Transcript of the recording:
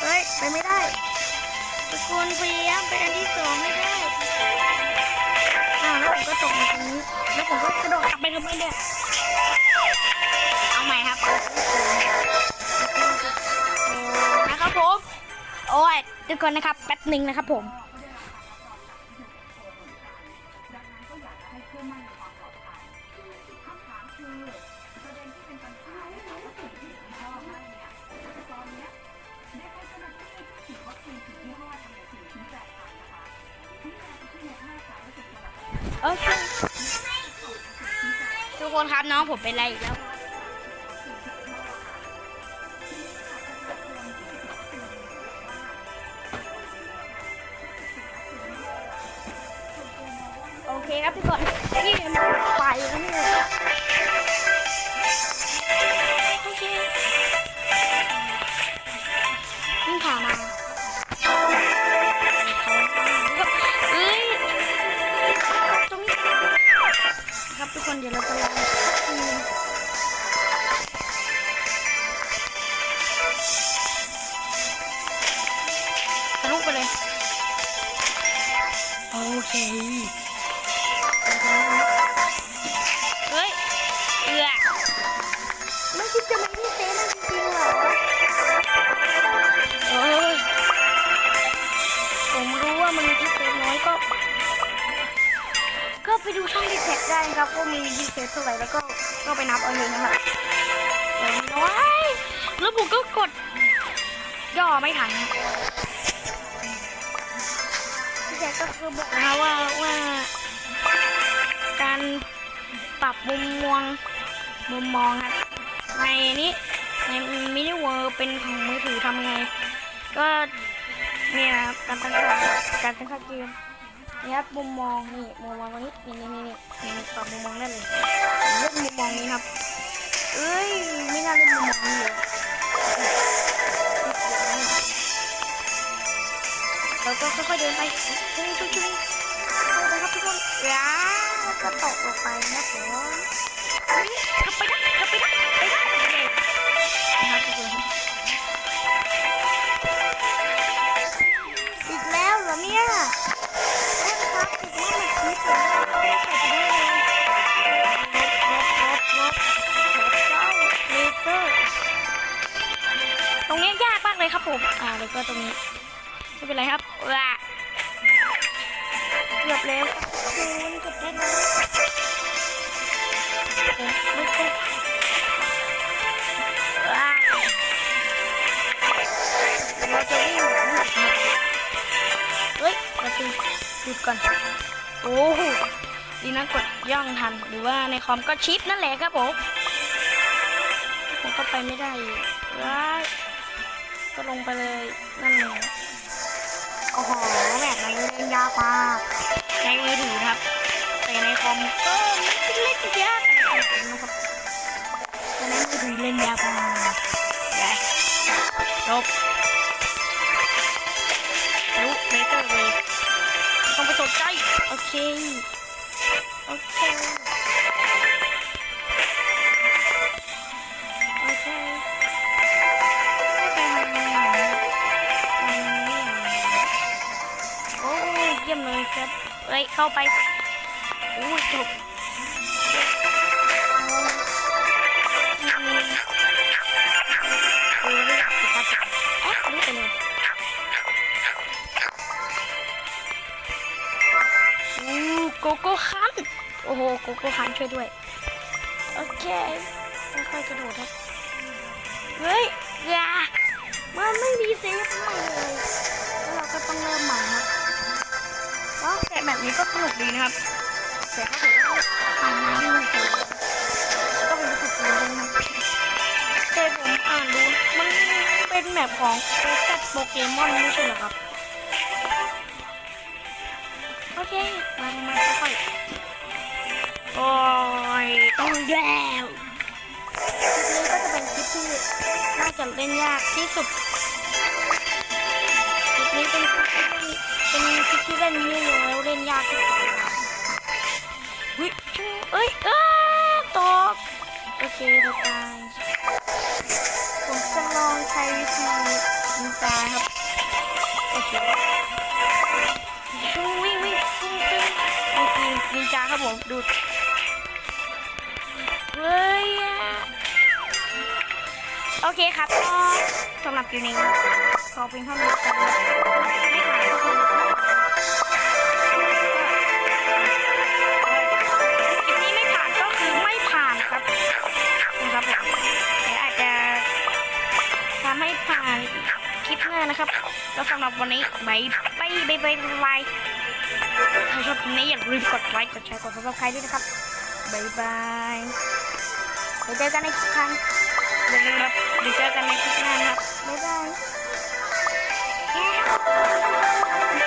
เฮ้ย ไปไม่ได้ทุกคนพยายามไปอันที่สองไม่ได้อ้าวแล้วผมก็ตกมาตรงนี้ แล้วผมก็กระโดดกลับไปทำไมเนี่ย เอาใหม่ครับนะครับผม โอ้ยทุกคนนะครับ แป๊บหนึ่งนะครับผม โอเคทุกคนครับน้องผมเป็นอะไรอีกแล้ว โอเคครับทุกคนนี่มันไปแล้วเนี่ย ไปเลย โอเค เฮ้ย เอือไม่คิดจะไม่ที่เต้นจริงๆเหรอเอ้ยผมรู้ว่ามันมีที่เซฟน้อยก็ ก็ไปดูช่องดีแท็กได้ครับว่ามีดีเซฟเท่าไหร่แล้วก็ก็ไปนับเอาเองนะครับน้อยแล้วผมก็กดย่อไม่ทัน พี่แจ็คก็คือบอกนะคะว่าว่า การปรับมุมมองมุมมองครับในนี้ในมินิเวิร์เป็นของมือถือทำไง ก็เนี่ยครับการตั้งค่าการตั้งค่าเกมนี่ครับมุมมองนี่มุมมองตรงนี้นี่นี่นี่นี่นี่ปรับมุมมองได้เลยเลือกมุมมองนี้ครับ เอ้ยไม่น่าเล่นมุมมองนี้เลย เราก็ค่อยๆเดินไปเฮ้ยช่วยๆช่วยนะครับทุกคนว้าวก็ตกลงไปนะผมเฮ้ยกลับไปได้กลับไปได้ไปได้นะครับทุกคนอีกแล้วเหรอเนี่ยเล่นครับอีกแล้วมันคิดเหรอไม่ใส่ไปด้วยเลยลบลบลบลบเจ้าเลเซอร์ตรงนี้ยากมากเลยครับผม อ่าแล้วก็ตรงนี้ไม่ เป็นไรครับว้าเกือบแล้วโดนเกือบได้แล้วไม่ใช่เราจะวิ่งหนีครับเฮ้ยประตูหยุดก่อน โอ้โหดีนะกดย่องทัน หรือว่าในคอมก็ชิปนั่นแหละครับผมผมก็ไปไม่ได้ร้ายก็ลงไปเลยนั่นแหละ โอ้โหแบบนี้เล่นยากมากในมือถือนะครับแต่ในคอมก็ไม่เล่นยากอะไรขนาดนั้นนะครับแต่ในมือถือเล่นยากมากไปจบรู้เลเตอร์เลยต้องไปสนใจโอเค อ้ยเข้าไปโอ้ยจบโอ้ยสิครับอู้โกโก้คันโอ้โหโกโก้คันช่วยด้วย โอเคค่อยๆกระโดดครับเฮ้ยอย่ามันไม่มีเซฟใหม่เลยแล้วเราก็ต้องเริ่มใหม่ครับ ก็แต่แบบนี้ก็สนุกดีนะครับแต่ถ้าเกิดว่าอ่านมาไม่มีเซฟก็เป็นประสบการณ์เลยนะครับแต่ผมอ่านดูมันเป็นแบบของโปเกโปเกมอนไม่ใช่เหรอครับ โอเค มามามาค่อยๆโอ้ยต้องแล้วคลิปนี้ก็จะเป็นคลิปที่น่าจะเล่นยากที่สุดคลิปนี้ เป็นคลิปที่เป็นคลิปที่เล่นไม่แล้วเล่นยากที่สุดเฮ้ยเอ้ยเอตกโอเคเราตายผมจะลองใช้วิธีนินจาครับโอเควิ่งวิ่งวิ่งวิ่งวิ่งวิธีนินจาครับผมดูเฮ้ยอะโอเคครับสำหรับคลิปนี้ ขอเพียงเท่านี้ครับไม่ผ่านก็คือคลิปนี้ไม่ผ่านก็คือไม่ผ่านครับนะครับผมเดี๋ยวอาจจะทำให้ผ่านคลิปหน้านะครับแล้วสำหรับวันนี้บายบายบายบายบายถ้าชอบคลิปนี้อย่าลืมกดไลค์กดแชร์กดซับสไครต์ด้วยนะครับบายบายเดี๋ยวเจอกันในคลิปครั้งเดี๋ยวเจอกันในคลิปหน้านะครับบายบาย Yeah.